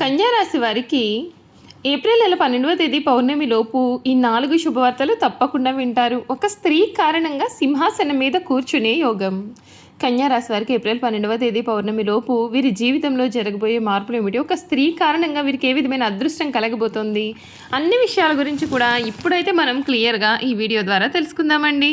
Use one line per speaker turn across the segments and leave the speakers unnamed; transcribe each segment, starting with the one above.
కన్యారాశి వారికి ఏప్రిల్ నెల పన్నెండవ తేదీ పౌర్ణమి లోపు ఈ నాలుగు శుభవార్తలు తప్పకుండా వింటారు. ఒక స్త్రీ కారణంగా సింహాసనం మీద కూర్చునే యోగం. కన్యారాశి వారికి ఏప్రిల్ పన్నెండవ తేదీ పౌర్ణమి లోపు వీరి జీవితంలో జరగబోయే మార్పులు ఏమిటి? ఒక స్త్రీ కారణంగా వీరికి ఏ విధమైన అదృష్టం కలగబోతోంది? అన్ని విషయాల గురించి కూడా ఇప్పుడైతే మనం క్లియర్గా ఈ వీడియో ద్వారా తెలుసుకుందామండి.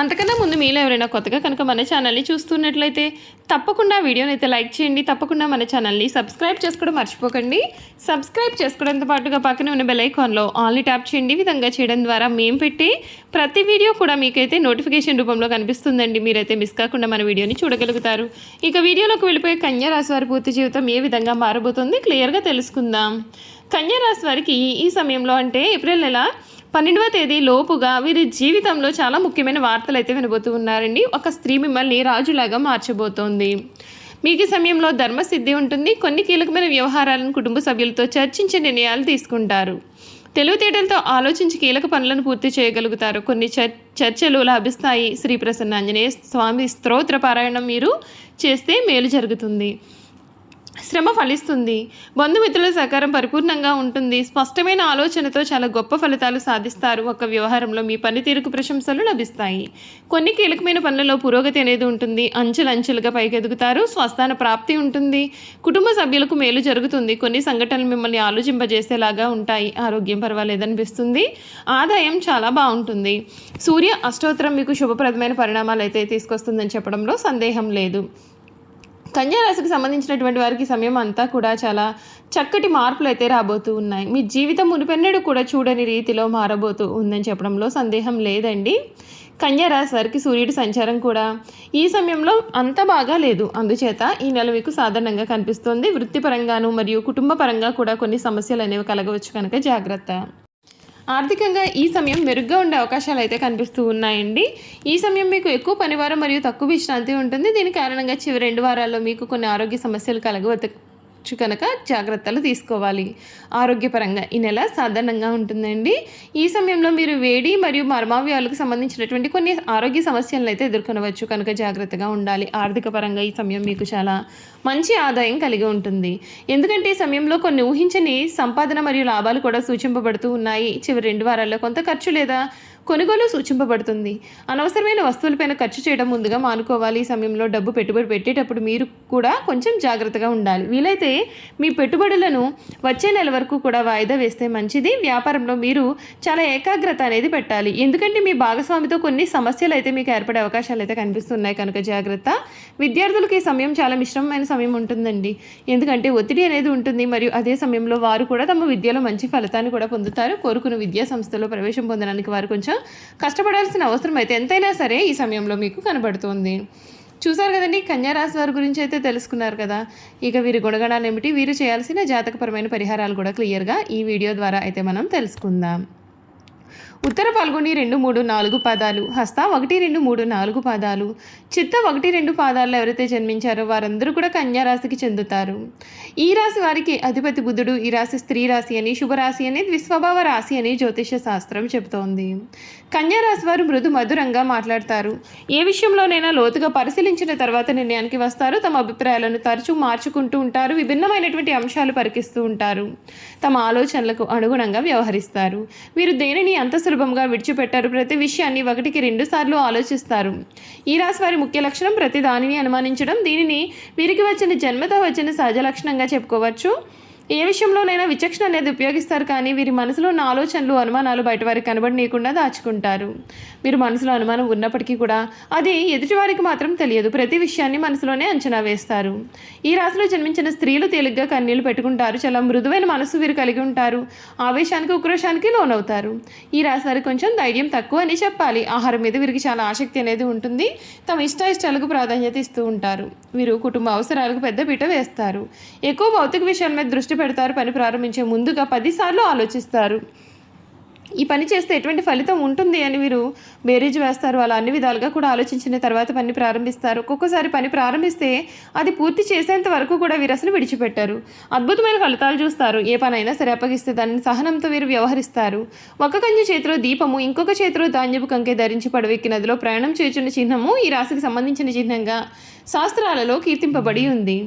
అంతకన్నా ముందు మీలో ఎవరైనా కొత్తగా కనుక మన ఛానల్ని చూస్తున్నట్లయితే తప్పకుండా వీడియోని అయితే లైక్ చేయండి. తప్పకుండా మన ఛానల్ని సబ్స్క్రైబ్ చేసుకోవడం మర్చిపోకండి. సబ్స్క్రైబ్ చేసుకోవడంతో పాటుగా పక్కన ఉన్న బెల్ ఐకాన్లో ఆన్లీ ట్యాప్ చేయండి. విధంగా చేయడం ద్వారా మేము పెట్టి ప్రతి వీడియో కూడా మీకైతే నోటిఫికేషన్ రూపంలో కనిపిస్తుందండి. మీరైతే మిస్ కాకుండా మన వీడియోని చూడగలుగుతారు. ఇక వీడియోలోకి వెళ్ళిపోయే కన్యా రాశి వారి పూర్తి జీవితం ఏ విధంగా మారబోతుంది? క్లియర్గా తెలుసుకుందాం. కన్యారాశి వారికి ఈ సమయంలో అంటే ఏప్రిల్ నెల పన్నెండవ తేదీ లోపుగా వీరి జీవితంలో చాలా ముఖ్యమైన వార్తలు అయితే వినబోతూ ఉన్నారండి. ఒక స్త్రీ మిమ్మల్ని రాజులాగా మార్చబోతోంది. మీకు ఈ సమయంలో ధర్మసిద్ధి ఉంటుంది. కొన్ని కీలకమైన వ్యవహారాలను కుటుంబ సభ్యులతో చర్చించే నిర్ణయాలు తీసుకుంటారు. తెలివితేటలతో ఆలోచించి కీలక పనులను పూర్తి చేయగలుగుతారు. కొన్ని చర్చలు లభిస్తాయి. శ్రీ ప్రసన్న ఆంజనేయ స్వామి స్తోత్ర పారాయణం మీరు చేస్తే మేలు జరుగుతుంది. శ్రమ ఫలిస్తుంది. బంధుమిత్రుల సహకారం పరిపూర్ణంగా ఉంటుంది. స్పష్టమైన ఆలోచనతో చాలా గొప్ప ఫలితాలు సాధిస్తారు. ఒక వ్యవహారంలో మీ పనితీరుకు ప్రశంసలు లభిస్తాయి. కొన్ని కీలకమైన పనులలో పురోగతి అనేది ఉంటుంది. అంచెలంచెలుగా పైకెదుగుతారు. స్వస్థాన ప్రాప్తి ఉంటుంది. కుటుంబ సభ్యులకు మేలు జరుగుతుంది. కొన్ని సంఘటనలు మిమ్మల్ని ఆలోచింపజేసేలాగా ఉంటాయి. ఆరోగ్యం పర్వాలేదనిపిస్తుంది. ఆదాయం చాలా బాగుంటుంది. సూర్య అష్టోత్తరం మీకు శుభప్రదమైన పరిణామాలు అయితే తీసుకొస్తుందని చెప్పడంలో సందేహం లేదు. కన్యారాశికి సంబంధించినటువంటి వారికి సమయం అంతా కూడా చాలా చక్కటి మార్పులు అయితే రాబోతూ ఉన్నాయి. మీ జీవితం మునిపెన్నడు కూడా చూడని రీతిలో మారబోతూ ఉందని చెప్పడంలో సందేహం లేదండి. కన్యారాశి వారికి సూర్యుడి సంచారం కూడా ఈ సమయంలో అంత బాగా లేదు. అందుచేత ఈ నెల మీకు సాధారణంగా కనిపిస్తోంది. వృత్తిపరంగాను మరియు కుటుంబ పరంగా కూడా కొన్ని సమస్యలు అనేవి కలగవచ్చు కనుక జాగ్రత్త. ఆర్థికంగా ఈ సమయం మెరుగ్గా ఉండే అవకాశాలు అయితే కనిపిస్తూ ఉన్నాయండి. ఈ సమయం మీకు ఎక్కువ పనివారం మరియు తక్కువ విశ్రాంతి ఉంటుంది. దీని కారణంగా చివరి రెండు వారాల్లో మీకు కొన్ని ఆరోగ్య సమస్యలు కలగవచ్చు కనుక జాగ్రత్తలు తీసుకోవాలి. ఆరోగ్యపరంగా ఈ నెల సాధారణంగా ఉంటుందండి. ఈ సమయంలో మీరు వేడి మరియు మర్మావ్యాలకు సంబంధించినటువంటి కొన్ని ఆరోగ్య సమస్యలను అయితే ఎదుర్కొనవచ్చు. కనుక జాగ్రత్తగా ఉండాలి. ఆర్థిక పరంగా ఈ సమయం మీకు చాలా మంచి ఆదాయం కలిగి ఉంటుంది. ఎందుకంటే ఈ సమయంలో కొన్ని ఊహించని సంపాదన మరియు లాభాలు కూడా సూచింపబడుతూ ఉన్నాయి. చివరి రెండు వారాల్లో కొంత ఖర్చు లేదా కొనుగోలు సూచింపబడుతుంది. అనవసరమైన వస్తువులపైన ఖర్చు చేయడం ముందుగా మానుకోవాలి. ఈ సమయంలో డబ్బు పెట్టుబడి పెట్టేటప్పుడు మీరు కూడా కొంచెం జాగ్రత్తగా ఉండాలి. వీలైతే మీ పెట్టుబడులను వచ్చే నెల వరకు కూడా వాయిదా వేస్తే మంచిది. వ్యాపారంలో మీరు చాలా ఏకాగ్రత అనేది పెట్టాలి. ఎందుకంటే మీ భాగస్వామితో కొన్ని సమస్యలు అయితే మీకు ఏర్పడే అవకాశాలు అయితే కనిపిస్తున్నాయి కనుక జాగ్రత్త. విద్యార్థులకు ఈ సమయం చాలా మిశ్రమమైన సమయం ఉంటుందండి. ఎందుకంటే ఒత్తిడి అనేది ఉంటుంది. మరియు అదే సమయంలో వారు కూడా తమ విద్యలో మంచి ఫలితాన్ని కూడా పొందుతారు. కోరుకున్న విద్యా సంస్థలో ప్రవేశం పొందడానికి వారు కొంచెం కష్టపడాల్సిన అవసరం అయితే ఎంతైనా సరే ఈ సమయంలో మీకు కనబడుతుంది. చూసారు కదండి కన్యారాశి వారి గురించి అయితే తెలుసుకున్నారు కదా. ఇక వీరి గుణగణాలు ఏమిటి? వీరు చేయాల్సిన జాతకపరమైన పరిహారాలు కూడా క్లియర్గా ఈ వీడియో ద్వారా అయితే మనం తెలుసుకుందాం. ఉత్తర పాల్గొని రెండు మూడు నాలుగు పాదాలు హస్త ఒకటి రెండు మూడు నాలుగు పాదాలు చిత్త ఒకటి రెండు పాదాల్లో ఎవరైతే జన్మించారో వారందరూ కూడా కన్యా రాశికి చెందుతారు. ఈ రాశి వారికి అధిపతి బుధుడు ఈ రాశి స్త్రీ రాశి అని శుభరాశి అని ద్విస్వభావ రాశి అని జ్యోతిష శాస్త్రం చెబుతోంది. కన్యా రాశి వారు మృదు మధురంగా మాట్లాడతారు. ఏ విషయంలోనైనా లోతుగా పరిశీలించిన తర్వాత నిర్ణయానికి వస్తారు. తమ అభిప్రాయాలను తరచూ మార్చుకుంటూ ఉంటారు. విభిన్నమైనటువంటి అంశాలు పరికిస్తూ ఉంటారు. తమ ఆలోచనలకు అనుగుణంగా వ్యవహరిస్తారు. వీరు దేనిని అంత సులభంగా విడిచిపెట్టారు. ప్రతి విషయాన్ని ఒకటికి రెండు సార్లు ఆలోచిస్తారు. ఈ రాశి వారి ముఖ్య లక్షణం ప్రతి దానిని అనుమానించడం. దీనిని వీరికి వచ్చిన జన్మతో వచ్చిన సహజ లక్షణంగా చెప్పుకోవచ్చు. ఏ విషయంలోనైనా విచక్షణ అనేది ఉపయోగిస్తారు కానీ వీరి మనసులో ఉన్న ఆలోచనలు అనుమానాలు బయట వారికి కనబడనీయకుండా దాచుకుంటారు. వీరు మనసులో అనుమానం ఉన్నప్పటికీ కూడా అది ఎదుటివారికి మాత్రం తెలియదు. ప్రతి విషయాన్ని మనసులోనే అంచనా వేస్తారు. ఈ రాశిలో జన్మించిన స్త్రీలు తేలిగ్గా కన్నీళ్ళు పెట్టుకుంటారు. చాలా మృదువైన మనసు వీరు కలిగి ఉంటారు. ఆవేశానికి ఉక్రోషానికి లోనవుతారు. ఈ రాశి వారికి కొంచెం ధైర్యం తక్కువ అని చెప్పాలి. ఆహారం మీద వీరికి చాలా ఆసక్తి అనేది ఉంటుంది. తమ ఇష్ట ఇష్టాలకు ప్రాధాన్యత ఇస్తూ ఉంటారు. వీరు కుటుంబ అవసరాలకు పెద్ద పీట వేస్తారు. ఎక్కువ భౌతిక విషయాల మీద దృష్టి పెడతారు పని ప్రారంభించే ముందుగా పదిసార్లు ఆలోచిస్తారు. ఈ పని చేస్తే ఎటువంటి ఫలితం ఉంటుంది అని వీరు బేరీజు వేస్తారు. అలా అన్ని విధాలుగా కూడా ఆలోచించిన తర్వాత పని ప్రారంభిస్తారు. ఒక్కొక్కసారి పని ప్రారంభిస్తే అది పూర్తి చేసేంత వరకు కూడా వీరు అసలు విడిచిపెట్టారు. అద్భుతమైన ఫలితాలు చూస్తారు. ఏ పనైనా సరే అప్పగిస్తే దానిని సహనంతో వీరు వ్యవహరిస్తారు. ఒక కంచె చేతిలో దీపము ఇంకొక చేతిలో ధాన్యపు కంకె ధరించి పడవెక్కి నదిలో ప్రయాణం చేస్తున్న చిహ్నము ఈ రాశికి సంబంధించిన చిహ్నంగా శాస్త్రాలలో కీర్తింపబడి ఉంది.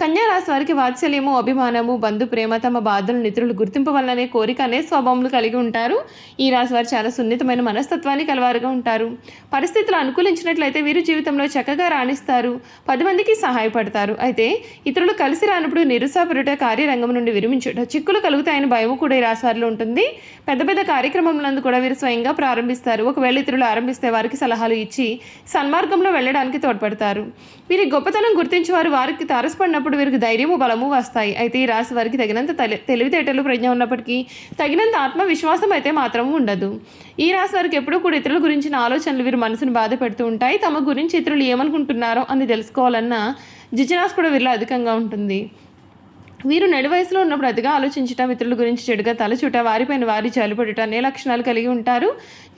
కన్యారాశి వారికి వాత్సల్యము అభిమానము బంధు ప్రేమ తమ బాధలను గుర్తింపు వల్లనే కోరిక అనే స్వభావములు కలిగి ఉంటారు. ఈ రాశి వారు చాలా సున్నితమైన మనస్తత్వాన్ని కలవారుగా ఉంటారు. పరిస్థితులు అనుకూలించినట్లయితే వీరు జీవితంలో చక్కగా రాణిస్తారు. పది మందికి సహాయపడతారు. అయితే ఇతరులు కలిసి రానప్పుడు నిరుసాపరుట కార్యరంగం నుండి విరమించుట చిక్కులు కలుగుతాయని భయము కూడా ఈ రాశి వారిలో ఉంటుంది. పెద్ద పెద్ద కార్యక్రమములందు కూడా వీరు స్వయంగా ప్రారంభిస్తారు. ఒకవేళ ఇతరులు ఆరంభిస్తే వారికి సలహాలు ఇచ్చి సన్మార్గంలో వెళ్ళడానికి తోడ్పడతారు. వీరి గొప్పతనం గుర్తించి వారు వారికి తారసపడినప్పుడు వీరికి ధైర్యము బలము వస్తాయి. అయితే ఈ రాశి వారికి తగినంత తెలి- తెలివితేటలు ప్రజ్ఞ ఉన్నప్పటికీ తగినంత ఆత్మవిశ్వాసం అయితే మాత్రం ఉండదు. ఈ రాశి వారికి ఎప్పుడూ కూడా ఇతరుల గురించిన ఆలోచనలు వీరు మనసును బాధ పెడుతూ ఉంటాయి. తమ గురించి ఇతరులు ఏమనుకుంటున్నారో అని తెలుసుకోవాలన్న జిజనాస్ కూడా వీరిలో అధికంగా ఉంటుంది. వీరు నడి వయసులో ఉన్నప్పుడు అతిగా ఆలోచించట మిత్రుల గురించి చెడుగా తలచుట వారిపైన వారి జాలిపడుట అనే లక్షణాలు కలిగి ఉంటారు.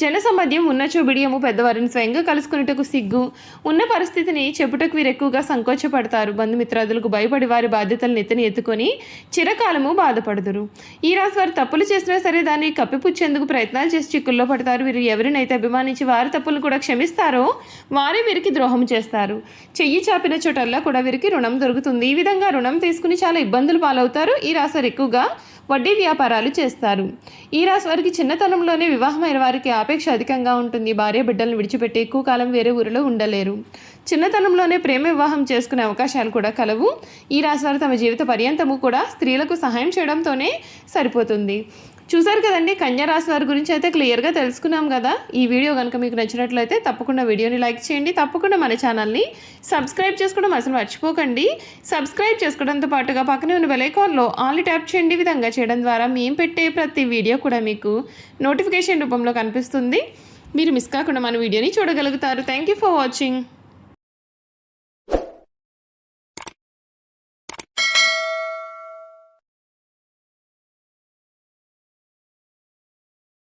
జన సంబంధ్యం ఉన్న చూబిడియము పెద్దవారిని స్వయంగా కలుసుకునేటకు సిగ్గు. ఉన్న పరిస్థితిని చెప్పుటకు వీరు ఎక్కువగా సంకోచపడతారు. బంధుమిత్రాదులకు భయపడి వారి బాధ్యతలను ఎత్తిని ఎత్తుకొని చిరకాలము బాధపడుదురు. ఈ రాశి వారు తప్పులు చేసినా సరే దాన్ని కప్పిపుచ్చేందుకు ప్రయత్నాలు చేసి చిక్కుల్లో పడతారు. వీరు ఎవరినైతే అభిమానించి వారి తప్పులను కూడా క్షమిస్తారో వారే వీరికి ద్రోహం చేస్తారు. చెయ్యి చాపిన చోటల్లా కూడా వీరికి రుణం దొరుకుతుంది. ఈ విధంగా రుణం తీసుకుని చాలా ఇబ్బంది ఇబ్బందులు పాలవుతారు. ఈ రాశి వారు ఎక్కువగా వడ్డీ వ్యాపారాలు చేస్తారు. ఈ రాశి వారికి చిన్నతనంలోనే వివాహమైన వారికి ఆపేక్ష అధికంగా ఉంటుంది. భార్య బిడ్డలను విడిచిపెట్టి ఎక్కువ కాలం వేరే ఊరిలో ఉండలేరు. చిన్నతనంలోనే ప్రేమ వివాహం చేసుకునే అవకాశాలు కూడా కలవు. ఈ రాశి వారు తమ జీవిత పర్యంతము కూడా స్త్రీలకు సహాయం చేయడంతోనే సరిపోతుంది. చూసారు కదండి కన్యారాశి వారి గురించి అయితే క్లియర్గా తెలుసుకున్నాం కదా. ఈ వీడియో కనుక మీకు నచ్చినట్లయితే తప్పకుండా వీడియోని లైక్ చేయండి తప్పకుండా మన ఛానల్ని సబ్స్క్రైబ్ చేసుకోవడం అసలు మర్చిపోకండి. సబ్స్క్రైబ్ చేసుకోవడంతో పాటుగా పక్కనే ఉన్న బెలైకాన్లో ఆల్ ట్యాప్ చేయండి విధంగా చేయడం ద్వారా మేము పెట్టే ప్రతి వీడియో కూడా మీకు నోటిఫికేషన్ రూపంలో కనిపిస్తుంది. మీరు మిస్ కాకుండా మన వీడియోని చూడగలుగుతారు. Thank you for watching